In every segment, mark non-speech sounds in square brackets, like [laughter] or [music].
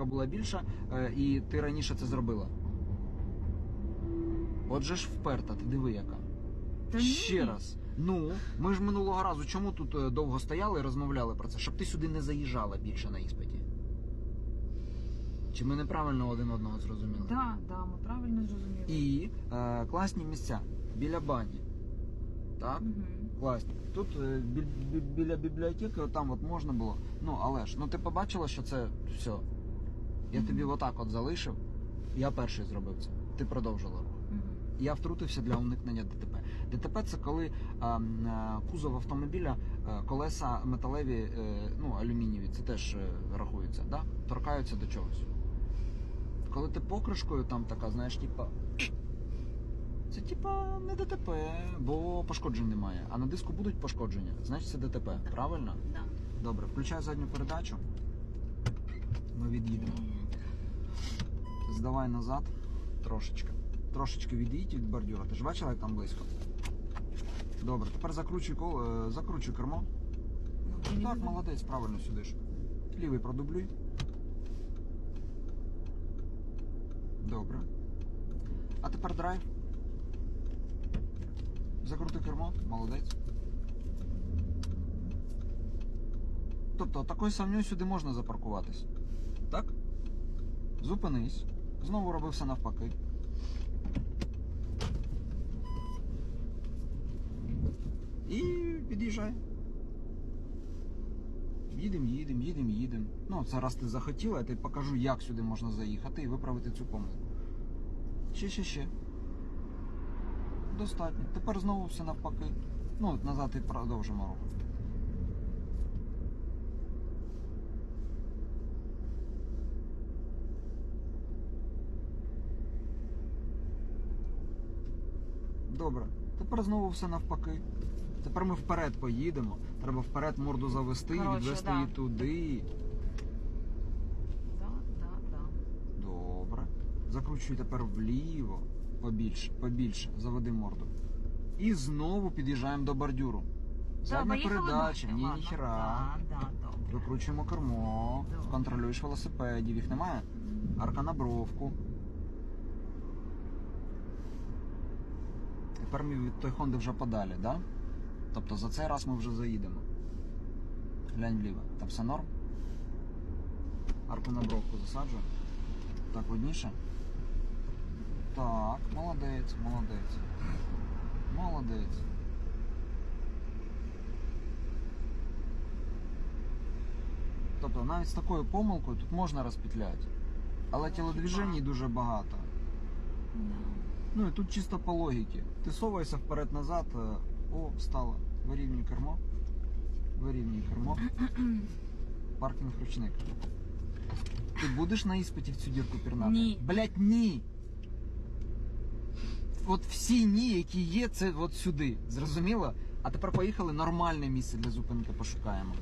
пробіжка була більша, е, і ти раніше це зробила. Отже ж вперта, ти диви яка. Та Ще ні. раз. Ну, ми ж минулого разу чому тут е, довго стояли і розмовляли про це? Щоб ти сюди не заїжджала більше на іспиті. Чи ми неправильно один одного зрозуміли? Да, да, ми правильно зрозуміли. І е, класні місця біля бані. Так? Мгм. Класні. Тут е, бі- бі- біля бібліотеки там от можна було. Ну, але ж, ну ти побачила, що це все. Я тобі отак от залишив. Я перший зробив це. Ти продовжила рух. Я втрутився для уникнення ДТП. ДТП це коли а, а, кузов автомобіля, е, колеса металеві, е, ну алюмінієві, це теж е, рахується, да? торкаються до чогось. Коли ти покришкою там така, знаєш, типа. Це типа не ДТП, бо пошкоджень немає. А на диску будуть пошкодження, значить це ДТП, правильно? Да. Добре, включаю задню передачу. Ми від'їдемо. Здавай назад трошечки. Трошечки від'їдь від бордюра. Ти ж бачила, як там близько? Добре, тепер закручуй кол... е, закручуй кермо. Так, молодець, правильно сюди ж. Лівий продублюй. Добре. А тепер драйв. Закрути кермо, молодець. Тобто такою самньою сюди можна запаркуватись. Зупинись. Знову роби все навпаки. І під'їжджай. Їдем, їдем, їдем, їдем. Ну, це раз ти захотіла, я тобі покажу, як сюди можна заїхати і виправити цю помилку. Ще, ще, ще. Достатньо. Тепер знову все навпаки. Ну, от назад і продовжимо рух. Добре. Тепер знову все навпаки. Тепер ми вперед поїдемо. Треба вперед морду завести і Коротше, відвести да. її туди. Да, да, да. Добре. Закручуй тепер вліво. Побільше, побільше. Заведи морду. І знову під'їжджаємо до бордюру. Задня поїхали передача, далі. ні, Ладно. ніхіра. Да, да, добре. Викручуємо кермо, Добре. контролюєш велосипедів, їх немає. Арка на бровку. Тепер ми від той Хонди вже подалі, да? Тобто за цей раз ми вже заїдемо. Глянь вліво. Там все норм? Арку на бровку засаджую. Так, видніше. Так, молодець, молодець. Молодець. Тобто навіть з такою помилкою тут можна розпетляти. Але тілодвіжень дуже багато. Ну і тут чисто по логіці. Ти соваєшся вперед-назад, е, о, встала. Вирівнюй кермо. Вирівнюй кермо. Паркінг ручник. Ти будеш на іспиті в цю дірку пірнати? Ні. Блять, ні. От всі ні, які є, це от сюди. Зрозуміло? А тепер поїхали нормальне місце для зупинки пошукаємо.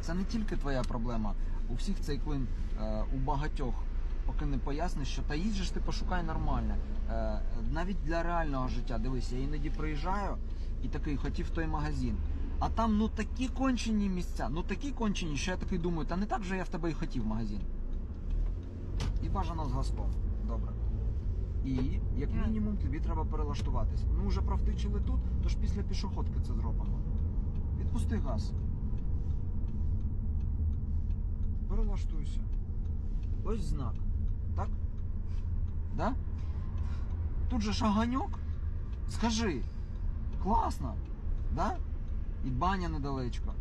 Це не тільки твоя проблема. У всіх цей клин, е, у багатьох, поки не поясниш, що та їдь же ж ти пошукай нормально. Е, навіть для реального життя, дивись, я іноді приїжджаю і такий хотів в той магазин. А там ну такі кончені місця, ну такі кончені, що я такий думаю, та не так же я в тебе і хотів магазин. І бажано з газком. Добре. І як мінімум тобі треба перелаштуватись. Ми вже провтичили тут, тож після пішоходки це зробимо. Відпусти газ. Перелаштуйся. Ось знак. Так? Да? Тут же шаганьок. Скажи. Класно. Да? І баня недалечко.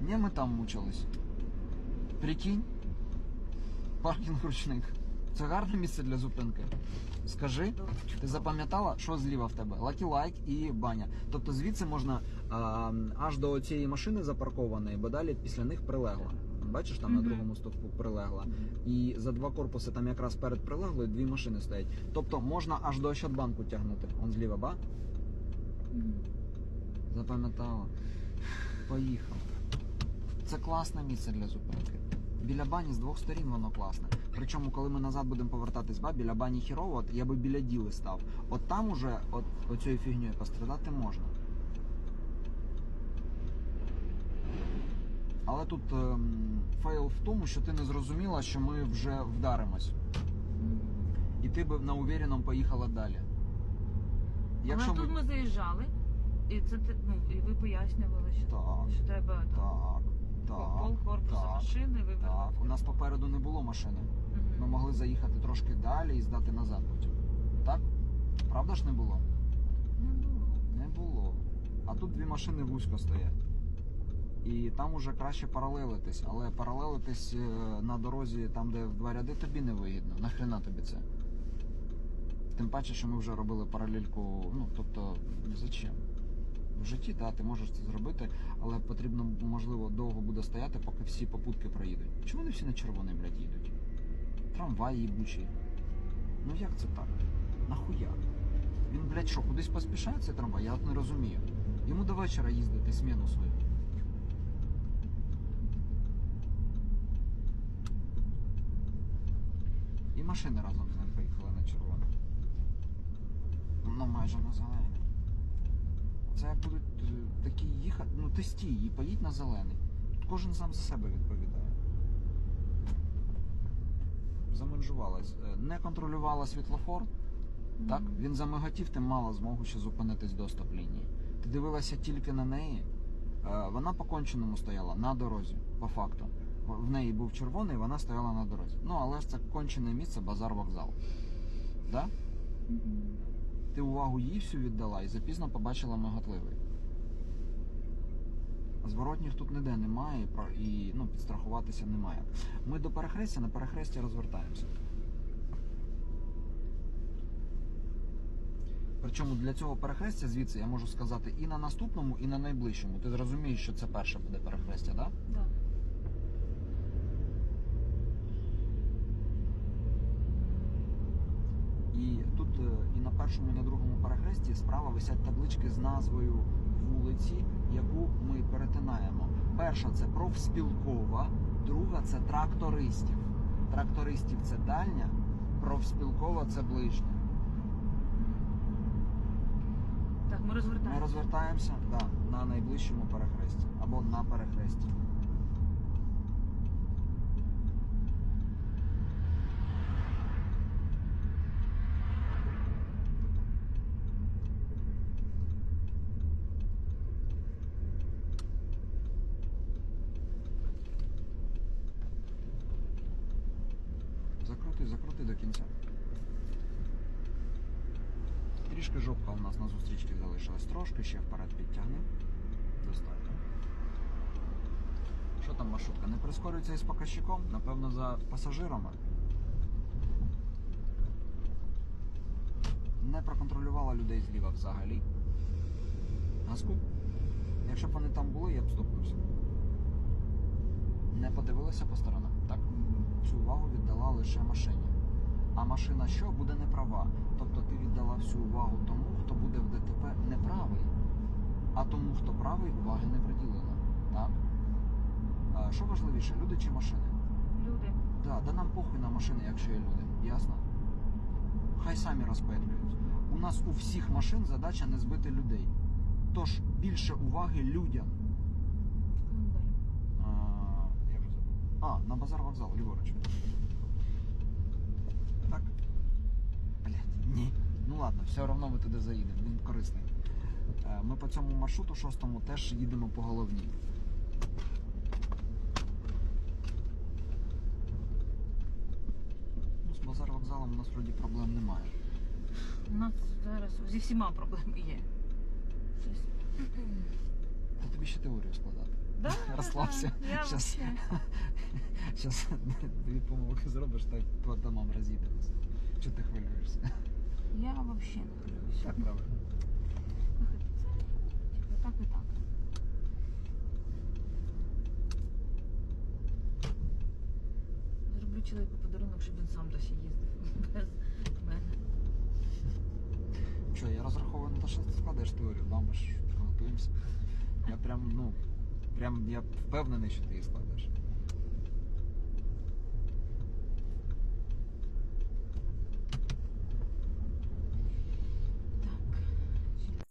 Не ми там мучились. Прикинь. Паркінг ручник. Це гарне місце для зупинки. Скажи. Ти запам'ятала, що зліва в тебе? Лакі лайк і баня. Тобто звідси можна а, аж до цієї машини запаркованої, бо далі після них прилегла. Бачиш, там на другому стовпу прилегла. І за два корпуси там якраз перед прилеглою дві машини стоять. Тобто можна аж до Ощадбанку тягнути. Он зліва, ба? Запам'ятала. Поїхав. Це класне місце для зупинки. Біля бані з двох сторін воно класне. Причому, коли ми назад будемо повертатись, ба, біля бані хірово, от я би біля діли став. От там уже, от оцією фігньою пострадати можна. Але тут ем, фейл в тому, що ти не зрозуміла, що ми вже вдаримось. І ти б на увіреному поїхала далі. Якщо Але ми... тут ми заїжджали, і це ну, і ви пояснювали, що, Так, що треба там, так, так, пол корпуса так, так. У нас попереду не було машини. Мгм. Ми могли заїхати трошки далі і здати назад потім. Так? Правда ж не було? Не було. Не було. А тут дві машини вузько стоять. І там уже краще паралелитись, але паралелитись е, на дорозі, там, де в два ряди, тобі не вигідно. Нахрена тобі це? Тим паче, що ми вже робили паралельку. Ну, тобто, зачем? В житті, так, ти можеш це зробити, але потрібно, можливо, довго буде стояти, поки всі попутки проїдуть. Чому вони всі на червоний, блядь, їдуть? Трамвай їбучий. Ну як це так? Нахуя? Він, блядь, що, кудись поспішає цей трамвай? Я от не розумію. Йому до вечора їздити зміну свою. І машини разом з ним поїхали на червоне. Ну, майже на зелений. Це будуть е, такі їхати. Ну ти стій і поїдь на зелений. Тут кожен сам за себе відповідає. Заманжувалась. Е, Не контролювала світлофор. Так, Мгм. він замиготів, ти мала змогу ще зупинитись до стоп-лінії. Ти дивилася тільки на неї. Е, Вона по конченому стояла на дорозі, по факту. В- неї був червоний, вона стояла на дорозі. Ну, але ж це кончене місце, базар вокзал. Да? Мгм. Ти увагу їй всю віддала і запізно побачила миготливий. Зворотніх тут ніде немає і ну, підстрахуватися немає. Ми до перехрестя, на перехресті розвертаємося. Причому для цього перехрестя звідси я можу сказати і на наступному, і на найближчому. Ти зрозумієш, що це перше буде перехрестя, так? Да? Да. І е, і на першому, і на другому перехресті справа висять таблички з назвою вулиці, яку ми перетинаємо. Перша це профспілкова, друга це трактористів. Трактористів це дальня, профспілкова це ближня. Так, ми розвертаємося. Ми розвертаємося. розвертаємося да, на найближчому перехресті або на перехресті. Закрути, до кінця. Трішки жопка у нас на зустрічці залишилась трошки, ще вперед підтягни. Достатньо. Що там маршрутка? Не прискорюється із показчиком? Напевно, за пасажирами. Не проконтролювала людей зліва взагалі. Газку? Якщо б вони там були, я б стукнувся. Не подивилася по сторонам. Так. Цю увагу віддала лише машині. А машина що буде не права. Тобто ти віддала всю увагу тому, хто буде в ДТП неправий, а тому, хто правий, уваги не приділила. Так? А що важливіше, люди чи машини? Люди. Да, да нам похуй на машини, якщо є люди. Ясно? Хай самі розпетлюють. У нас у всіх машин задача не збити людей. Тож більше уваги людям. А, на базар вокзал, ліворуч. Так? Блять, ні. Ну ладно, все одно ми туди заїдемо, він корисний. Е, Ми по цьому маршруту шостому теж їдемо по головній. Ну, з базар вокзалом у нас вроді проблем немає. У нас зараз зі всіма проблеми є. Та тобі ще теорію складати. Да, [laughs] Розслабся. да. Зараз [laughs] [laughs] дві помилки зробиш, так по домам роз'їдемося. Чого ти хвилюєшся? Я вообще. Так, типу, так і так. Зроблю чоловіку подарунок, щоб він сам досі їздив [laughs] без мене. Що, я розраховую на те, що ти складеш теорію, да, ми ж готуємося. Я прям, ну, прям я впевнений, що ти її складеш.